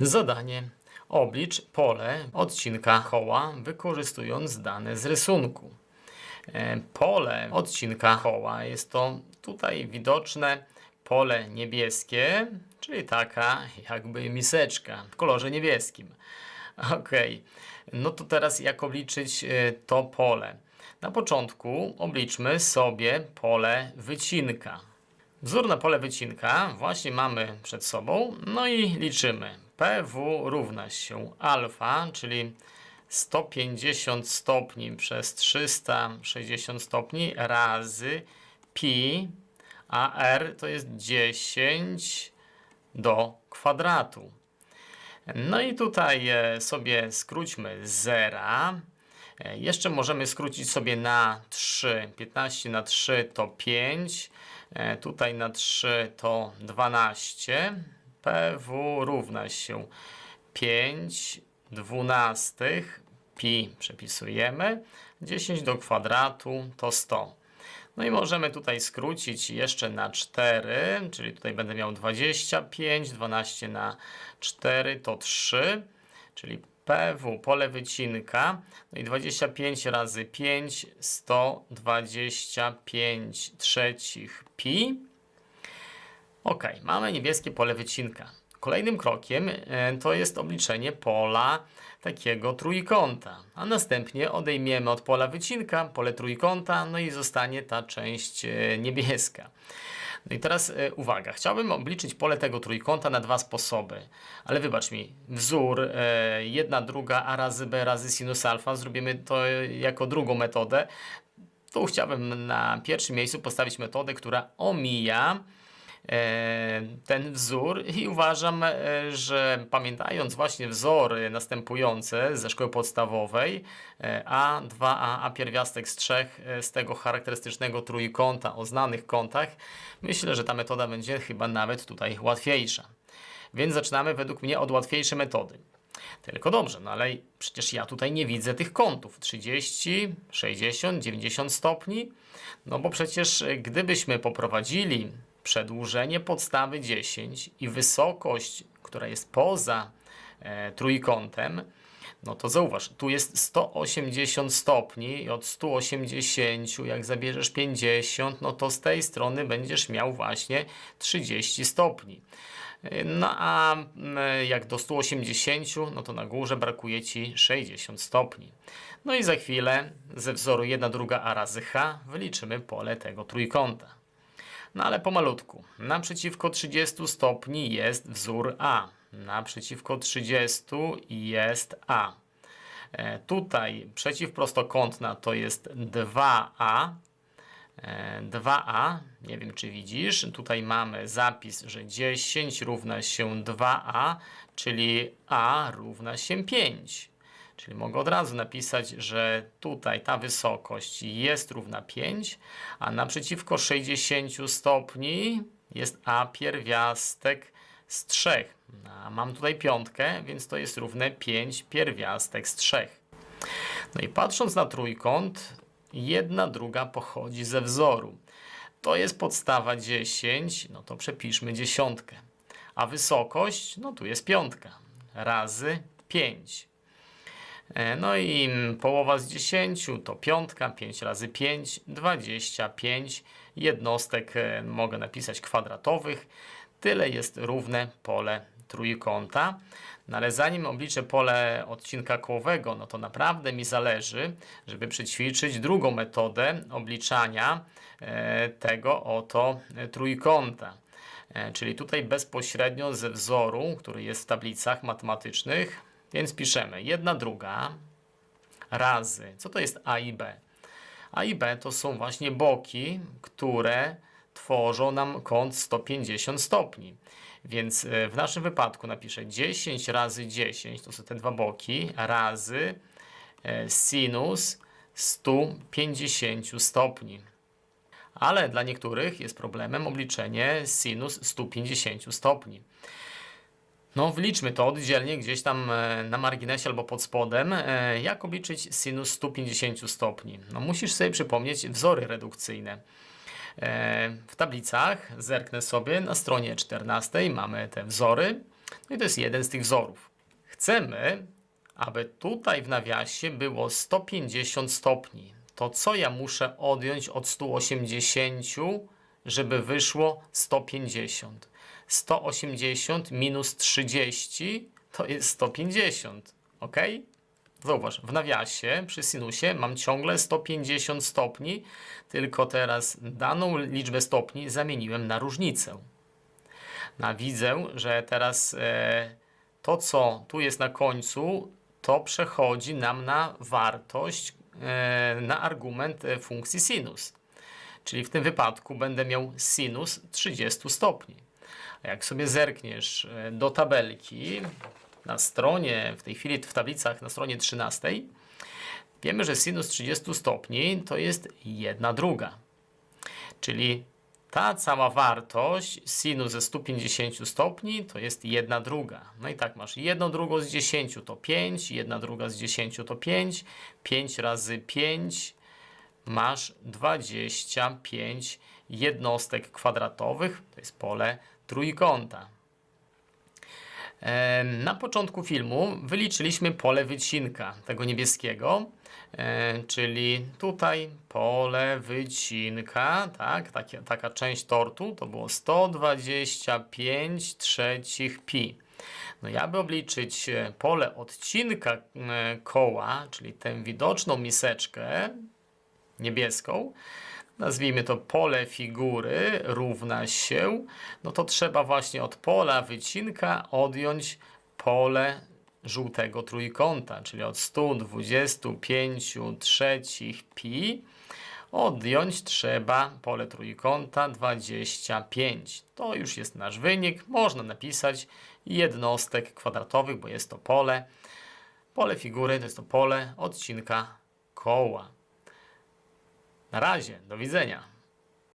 Zadanie. Oblicz pole odcinka koła, wykorzystując dane z rysunku. E, Pole odcinka koła jest to tutaj widoczne pole niebieskie, czyli taka jakby miseczka w kolorze niebieskim. Ok, no to teraz jak obliczyć e, to pole? Na początku obliczmy sobie pole wycinka. Wzór na pole wycinka właśnie mamy przed sobą, no i liczymy. PW równa się alfa, czyli 150 stopni przez 360 stopni razy pi, a r to jest 10 do kwadratu. No i tutaj e, sobie skróćmy zera. E, Jeszcze możemy skrócić sobie na 3. 15 na 3 to 5. E, Tutaj na 3 to 12. PW równa się 5 dwunastych. Pi przepisujemy. 10 do kwadratu to 100. No i możemy tutaj skrócić jeszcze na 4, czyli tutaj będę miał 25, 12 na 4 to 3, czyli PW, pole wycinka, no i 25 razy 5, 125 trzecich pi. Ok, mamy niebieskie pole wycinka. Kolejnym krokiem e, to jest obliczenie pola takiego trójkąta, a następnie odejmiemy od pola wycinka pole trójkąta, no i zostanie ta część e, niebieska. No i teraz e, uwaga, chciałbym obliczyć pole tego trójkąta na dwa sposoby, ale wybacz mi, wzór e, jedna druga a razy b razy sinus alfa, zrobimy to jako drugą metodę. Tu chciałbym na pierwszym miejscu postawić metodę, która omija ten wzór i uważam, e, że pamiętając właśnie wzory następujące ze szkoły podstawowej e, A, 2A, A pierwiastek z trzech e, z tego charakterystycznego trójkąta o znanych kątach, myślę, że ta metoda będzie chyba nawet tutaj łatwiejsza. Więc zaczynamy według mnie od łatwiejszej metody. Tylko dobrze, no ale przecież ja tutaj nie widzę tych kątów 30, 60, 90 stopni. No bo przecież e, gdybyśmy poprowadzili przedłużenie podstawy 10 i wysokość, która jest poza e, trójkątem, no to zauważ, tu jest 180 stopni i od 180, jak zabierzesz 50, no to z tej strony będziesz miał właśnie 30 stopni. No a jak do 180, no to na górze brakuje Ci 60 stopni. No i za chwilę ze wzoru 1 druga a razy h wyliczymy pole tego trójkąta. No ale pomalutku. Naprzeciwko 30 stopni jest wzór A. Naprzeciwko 30 jest A. E, tutaj przeciwprostokątna to jest 2A. E, 2a, nie wiem czy widzisz, tutaj mamy zapis, że 10 równa się 2a, czyli a równa się 5. Czyli mogę od razu napisać, że tutaj ta wysokość jest równa 5, a naprzeciwko 60 stopni jest a pierwiastek z 3. A mam tutaj piątkę, więc to jest równe 5 pierwiastek z 3. No i patrząc na trójkąt, jedna druga pochodzi ze wzoru. To jest podstawa 10, no to przepiszmy dziesiątkę. A wysokość, no tu jest piątka, razy 5. E, No i połowa z 10 to piątka, 5 razy 5, 25 jednostek e, mogę napisać kwadratowych. Tyle jest równe pole trójkąta. No ale zanim obliczę pole odcinka kołowego, no to naprawdę mi zależy, żeby przećwiczyć drugą metodę obliczania e, tego oto trójkąta. Czyli tutaj bezpośrednio ze wzoru, który jest w tablicach matematycznych, więc piszemy jedna druga razy, co to jest A i B? A i B to są właśnie boki, które tworzą nam kąt 150 stopni. Więc e, w naszym wypadku napiszę 10 razy 10, to są te dwa boki, razy e, sinus 150 stopni. Ale dla niektórych jest problemem obliczenie sinus 150 stopni. No, wliczmy to oddzielnie gdzieś tam e, na marginesie albo pod spodem. E, Jak obliczyć sinus 150 stopni? No, musisz sobie przypomnieć wzory redukcyjne. E, W tablicach zerknę sobie na stronie 14 mamy te wzory. No i to jest jeden z tych wzorów. Chcemy, aby tutaj w nawiasie było 150 stopni. To co ja muszę odjąć od 180, żeby wyszło 150? 180 minus 30 to jest 150. Ok? Zauważ, w nawiasie przy sinusie mam ciągle 150 stopni, tylko teraz daną liczbę stopni zamieniłem na różnicę. No, widzę, że teraz e, to, co tu jest na końcu, to przechodzi nam na wartość, e, na argument e, funkcji sinus. Czyli w tym wypadku będę miał sinus 30 stopni. A jak sobie zerkniesz e, do tabelki na stronie, w tej chwili w tablicach na stronie 13, wiemy, że sinus 30 stopni to jest 1 druga. Czyli ta cała wartość sinus ze 150 stopni to jest 1 druga. No i tak masz 1 drugą z 10 to 5, 1 druga z 10 to 5, 5 razy 5 masz 25 jednostek kwadratowych, to jest pole trójkąta. Na początku filmu wyliczyliśmy pole wycinka tego niebieskiego, czyli tutaj pole wycinka, tak, takie, taka część tortu to było 125 trzecich pi. No ja by obliczyć e, pole odcinka e, koła, czyli tę widoczną miseczkę niebieską, nazwijmy to pole figury równa się, no to trzeba właśnie od pola wycinka odjąć pole żółtego trójkąta, czyli od 125 trzecich pi odjąć trzeba pole trójkąta 25. To już jest nasz wynik. Można napisać jednostek kwadratowych, bo jest to pole. Pole figury to jest to pole odcinka koła. Na razie, do widzenia.